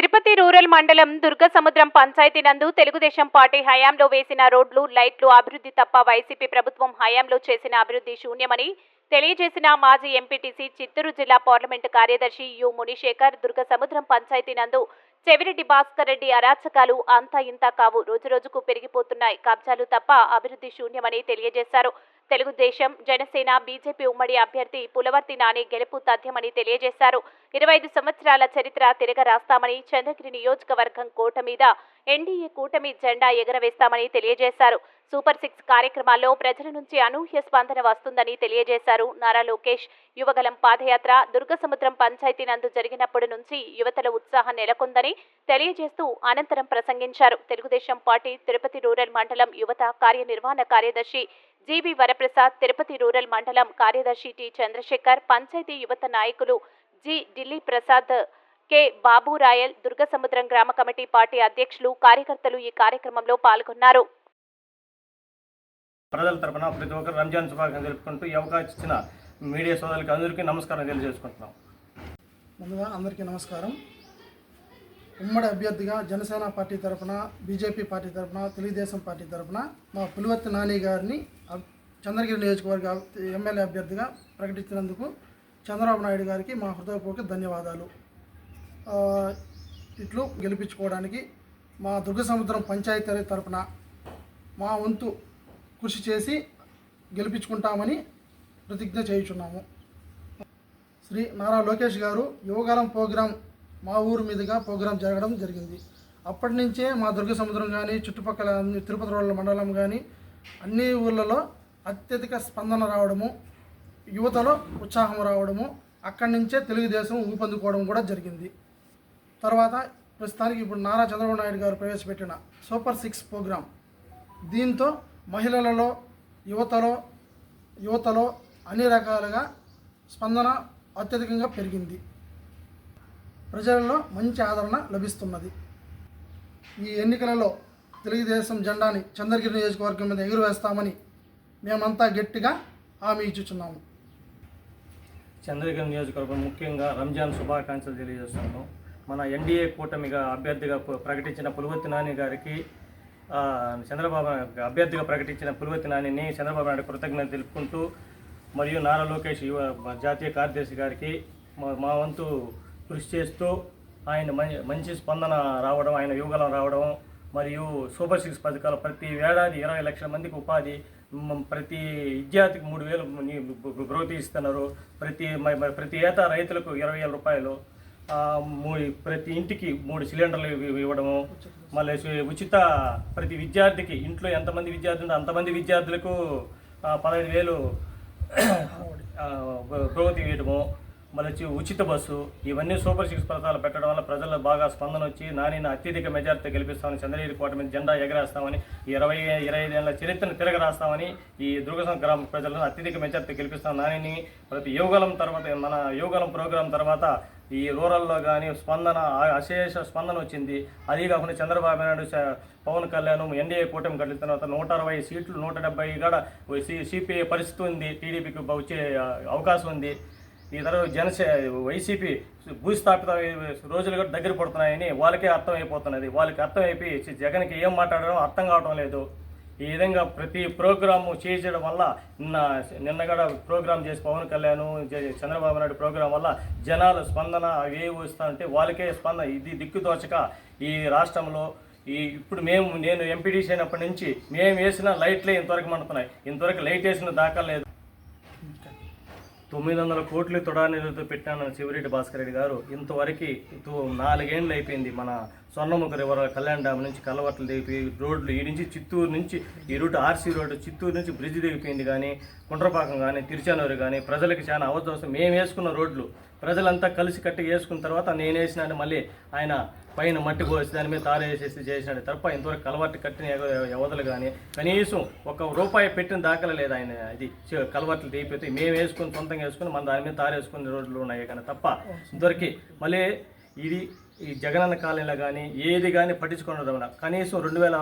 Tirupati rural మండలం దుర్గసముద్రం పంచాయతీ నందు Telugu Desam party హయాంలో వేసిన రోడ్లు లైట్లు అభివృద్ధి తప్ప వైసీపీ ప్రభుత్వం హయాంలో చేసిన అభివృద్ధి శూన్యమని తెలియజేసిన మాజీ ఎంపీటీసీ చిత్తూరు జిల్లా పార్లమెంటు కార్యదర్శి యు మునిశేఖర్ దుర్గసముద్రం పంచాయతీ నందు చెవిరెడ్డి భాస్కర్ రెడ్డి అరాచకాలు అంతా ఇంత కావు. రోజురోజుకు పెరిగిపోతున్నాయి. కబ్జాలు తప్ప అభివృద్ధి శూన్యమని తెలియజేశారు. తెలుగుదేశం జనసేన బీజేపీ ఉమ్మడి అభ్యర్థి పులవర్తి నాని గెలుపు తథ్యమని తెలియజేశారు. ఇరవై ఐదు సంవత్సరాల చరిత్ర తిరగ రాస్తామని చంద్రగిరి నియోజకవర్గం కోట మీద ఎన్డీఏ కూటమి జెండా ఎగరవేస్తామని తెలియజేశారు. సూపర్ సిక్స్ కార్యక్రమాల్లో ప్రజల నుంచి అనూహ్య స్పందన వస్తుందని తెలియజేశారు నారా లోకేష్. యువగలం పాదయాత్ర దుర్గసముద్రం పంచాయతీ నందు జరిగినప్పటి నుంచి యువతల ఉత్సాహం నెలకొందని తెలియజేస్తూ అనంతరం ప్రసంగించారు. తెలుగుదేశం పార్టీ తిరుపతి రూరల్ మండలం యువత కార్యనిర్వహణ కార్యదర్శి జీవి వరప్రసాద్ తిరుపతి రూరల్ మండలం కార్యదర్శి టి చంద్రశేఖర్ పంచాయతీ యువత నాయకులు జి ఢిల్లీ ప్రసాద్ కె బాబు రాయల్ దుర్గసముద్రం గ్రామ కమిటీ పార్టీ అధ్యక్షులు కార్యకర్తలు ఈ కార్యక్రమంలో పాల్గొన్నారు. ప్రజల తరపున ప్రతి ఒక్కరు రంజాన్ శుభాకాంక్షలు తెలుపుకుంటూ ఈ అవకాశం ఇచ్చిన మీడియా సోదరులకి అందరికీ నమస్కారం తెలియజేసుకుంటున్నాం. ముందుగా అందరికీ నమస్కారం. ఉమ్మడి అభ్యర్థిగా జనసేన పార్టీ తరఫున బీజేపీ పార్టీ తరఫున తెలుగుదేశం పార్టీ తరఫున మా పులివర్తి నాని గారిని చంద్రగిరి నియోజకవర్గ ఎమ్మెల్యే అభ్యర్థిగా ప్రకటించినందుకు చంద్రబాబు నాయుడు గారికి మా హృదయపూర్వక ధన్యవాదాలు. ఇట్లు గెలిపించుకోవడానికి మా దుర్గ సముద్రం పంచాయతీ తరఫున మా వంతు కృషి చేసి గెలిపించుకుంటామని ప్రతిజ్ఞ చేయుచున్నాము. శ్రీ నారా లోకేష్ గారు యువకాలం ప్రోగ్రాం మా ఊరు మీదుగా ప్రోగ్రాం జరగడం జరిగింది. అప్పటి నుంచే మా దుర్గ సముద్రం కానీ చుట్టుపక్కల తిరుపతి రోడ్ల మండలం కానీ అన్ని ఊర్లలో అత్యధిక స్పందన రావడము యువతలో ఉత్సాహం రావడము అక్కడి నుంచే తెలుగుదేశం ఊపందుకోవడం కూడా జరిగింది. తర్వాత ప్రస్తుతానికి ఇప్పుడు నారా చంద్రబాబు నాయుడు గారు ప్రవేశపెట్టిన సూపర్ సిక్స్ ప్రోగ్రాం. దీంతో మహిళలలో యువతలో యువతలో అన్ని రకాలుగా స్పందన అత్యధికంగా పెరిగింది. ప్రజలలో మంచి ఆదరణ లభిస్తున్నది. ఈ ఎన్నికలలో తెలుగుదేశం జెండాని చంద్రగిరి నియోజకవర్గం మీద ఎగురవేస్తామని మేమంతా గట్టిగా హామీ ఇచ్చుచున్నాము. చంద్రగిరి నియోజకవర్గం ముఖ్యంగా రంజాన్ శుభాకాంక్షలు తెలియజేస్తున్నాము. మన ఎన్డీఏ కూటమిగా అభ్యర్థిగా ప్రకటించిన పులివర్తి నాని గారికి చంద్రబాబు అభ్యర్థిగా ప్రకటించిన పులివర్తి నానిని చంద్రబాబు నాయుడు కృతజ్ఞత తెలుపుకుంటూ మరియు నారా లోకేష్ యువ జాతీయ కార్యదర్శి గారికి మా- మా వంతు కృషి చేస్తూ ఆయన మంచి స్పందన రావడం ఆయన యువగలం రావడం మరియు సూపర్ సిక్స్ పథకాలు ప్రతి ఏడాది ఇరవై లక్షల మందికి ఉపాధి ప్రతి విద్యార్థికి మూడు వేలు గ్రోత్ ఇస్తున్నారు. ప్రతి ప్రతి ఏటా రైతులకు ఇరవై వేల రూపాయలు మూ- ప్రతి ఇంటికి మూడు సిలిండర్లు ఇవ్వడము మళ్ళీ ఉచిత ప్రతి విద్యార్థికి ఇంట్లో ఎంతమంది విద్యార్థి ఉంటే అంతమంది విద్యార్థులకు పదహైదు వేలు గ్రోత్ ఇవ్వడము మళ్ళీ వచ్చి ఉచిత బస్సు ఇవన్నీ సూపర్ సిక్స్ పథకాలు పెట్టడం వల్ల ప్రజల్లో బాగా స్పందన వచ్చి నానిని అత్యధిక మెజార్టీ గెలిపిస్తామని చంద్రగిరి కోట మీద జెండా ఎగరేస్తామని ఇరవై ఇరవై ఐదేళ్ళ చరిత్రను తిరగరాస్తామని ఈ దుర్గసం గ్రామ ప్రజలను అత్యధిక మెజార్టీ గెలిపిస్తాం నానిని ప్రతి యోగాలం తర్వాత మన యోగాలం ప్రోగ్రాం తర్వాత ఈ రూరల్లో కానీ స్పందన అశేష స్పందన వచ్చింది. అది కాకుండా చంద్రబాబు నాయుడు పవన్ కళ్యాణ్ ఎన్డీఏ కూటమి కలిసిన తర్వాత నూట అరవై సీట్లు నూట డెబ్బై కూడా సిపిఐ పరిస్థితి ఉంది టీడీపీకి వచ్చే అవకాశం ఉంది. ఈ తర్వాత జనసే వైసీపీ భూస్థాపిత రోజులు కూడా దగ్గర పడుతున్నాయని వాళ్ళకే అర్థం అయిపోతున్నది వాళ్ళకి అర్థం అయిపోయి జగన్కి ఏం మాట్లాడడం అర్థం కావడం లేదు. ఈ విధంగా ప్రతి ప్రోగ్రాము చేయించడం వల్ల నిన్న నిన్న కూడా ప్రోగ్రామ్ చేసి పవన్ కళ్యాణ్ చంద్రబాబు నాయుడు ప్రోగ్రాం వల్ల జనాలు స్పందన అవి ఏ వస్తాయంటే వాళ్ళకే స్పందన ఇది దిక్కుదోచక ఈ రాష్ట్రంలో ఈ ఇప్పుడు మేము నేను ఎంపీడీసీ అయినప్పటి నుంచి మేము వేసిన లైట్లే ఇంతవరకు మండుతున్నాయి ఇంతవరకు లైట్ వేసిన దాకా లేదు. తొమ్మిది వందల కోట్లు తొడా నిధులతో పెట్టాను శివరెడ్డి భాస్కర్ రెడ్డి గారు ఇంతవరకు నాలుగేండ్లు అయిపోయింది మన స్వర్ణముఖ రివర్ కళ్యాణ్ డ్యామ్ నుంచి కలవట్లు దిగిపోయి రోడ్లు ఈ నుంచి చిత్తూరు నుంచి ఈ రూట్ ఆర్సీ రోడ్డు చిత్తూరు నుంచి బ్రిడ్జ్ దిగిపోయింది కానీ కుండ్రపాకం కానీ తిరుచానూరు కానీ ప్రజలకు చాలా అవసరం మేము వేసుకున్న రోడ్లు ప్రజలంతా కలిసి కట్టి వేసుకున్న తర్వాత నేను వేసినాను మళ్ళీ ఆయన పైన మట్టి పోసి దాని మీద తారు వేసేసి చేసినాడు తప్ప ఇంతవరకు కలవట్టు కట్టిన యువతలు కానీ కనీసం ఒక రూపాయి పెట్టిన దాఖలా లేదు ఆయన. అది కలవట్లు తీపితే మేము వేసుకుని సొంతంగా వేసుకుని మన దాని మీద తారు వేసుకునే రోడ్లు ఉన్నాయి కానీ తప్ప ఇంతవరకు మళ్ళీ ఇది ఈ జగనన్న కాలనీలో కానీ ఏది కానీ పట్టించుకోవడం కనీసం రెండు వేల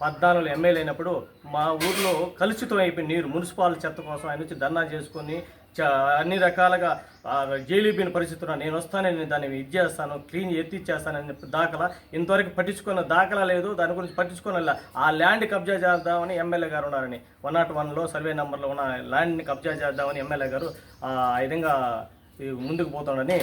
పద్నాలుగులో ఎమ్మెల్యే అయినప్పుడు మా ఊర్లో కలుషితం అయిపోయిన నీరు మున్సిపాల్ చెత్త కోసం ఆయన వచ్చి ధర్నా చేసుకొని చ- అన్ని రకాలుగా ఆ, జైలుపోయిన పరిస్థితుల్లో నేను వస్తానని దాన్ని ఇది చేస్తాను క్లీన్ ఎత్తిచ్చేస్తానని అని దాఖలా. ఇంతవరకు పట్టించుకున్న దాఖలా లేదు దాని గురించి పట్టించుకున్న ఆ ల్యాండ్ కబ్జా చేద్దామని ఎమ్మెల్యే గారు ఉన్నారని. వన్ నాట్ వన్లో సర్వే నెంబర్లో ఉన్న ల్యాండ్ని కబ్జా చేద్దామని ఎమ్మెల్యే గారు ఆ విధంగా ముందుకు పోతాడని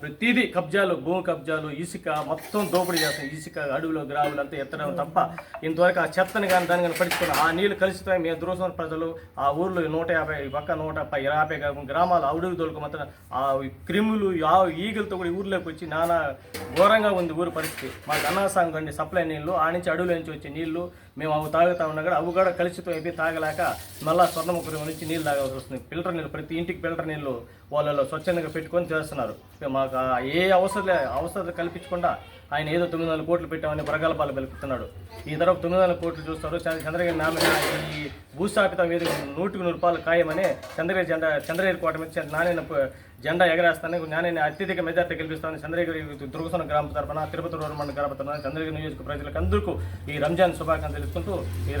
ప్రతిదీ కబ్జాలు భూమి కబ్జాలు ఇసుక మొత్తం దోపిడీ చేస్తాం. ఇసుక అడవిలో గ్రావులు అంతా ఎత్తడం తప్ప ఇంతవరకు ఆ చెత్తని కానీ దాన్ని కానీ పడుచుకుని ఆ నీళ్ళు కలుస్తాయి మేము దురసం ప్రజలు ఆ ఊర్లో నూట యాభై పక్క నూట యాభై గ్రామాలు అడుగు దొరికి మాత్రం ఆ క్రిములు ఆ ఈగలతో కూడా ఊర్లోకి వచ్చి నానా ఘోరంగా ఉంది ఊరి పరిస్థితి. మాకు అన్నాసాంగ్ అండి సప్లై నీళ్ళు ఆ నుంచి అడవుల నుంచి వచ్చే నీళ్ళు మేము అవి తాగుతా ఉన్నా కూడా అవి కూడా కలుషితం అయిపోయి తాగలేక మళ్ళా స్వర్ణముఖరి నుంచి నీళ్ళు తాగాల్సి వస్తుంది. ఫిల్టర్ నీళ్ళు ప్రతి ఇంటికి ఫిల్టర్ నీళ్ళు వాళ్ళలో స్వచ్ఛందంగా పెట్టుకొని చేస్తున్నారు. మాకు ఆ ఏ అవసరం అవసరం కల్పించకుండా ఆయన ఏదో తొమ్మిది వందల కోట్లు పెట్టామని ప్రగల్భాలు పలుకుతున్నాడు. ఈ తరపు తొమ్మిది వందల కోట్లు చూస్తారు. చంద్రగిరి నామిన ఈ భూస్థాపిత వేదిక నూటికి నూరు రూపాయలు ఖాయమని చంద్రగిరి చంద్ర చంద్రగిరి కోట మీద నాణ్యన జెండా ఎగరేస్తాను నేను అత్యధిక మెజార్టీ గెలిపిస్తాను చంద్రగిరి దుర్గసన గ్రామ తరపున తిరుపతి రోడ్డు మండల గ్రామ తరపున చంద్రగిరి నియోజక ప్రజలకు అందరికీ ఈ రంజాన్ శుభాకాంక్షలు తెలుసుకుంటూ ఈ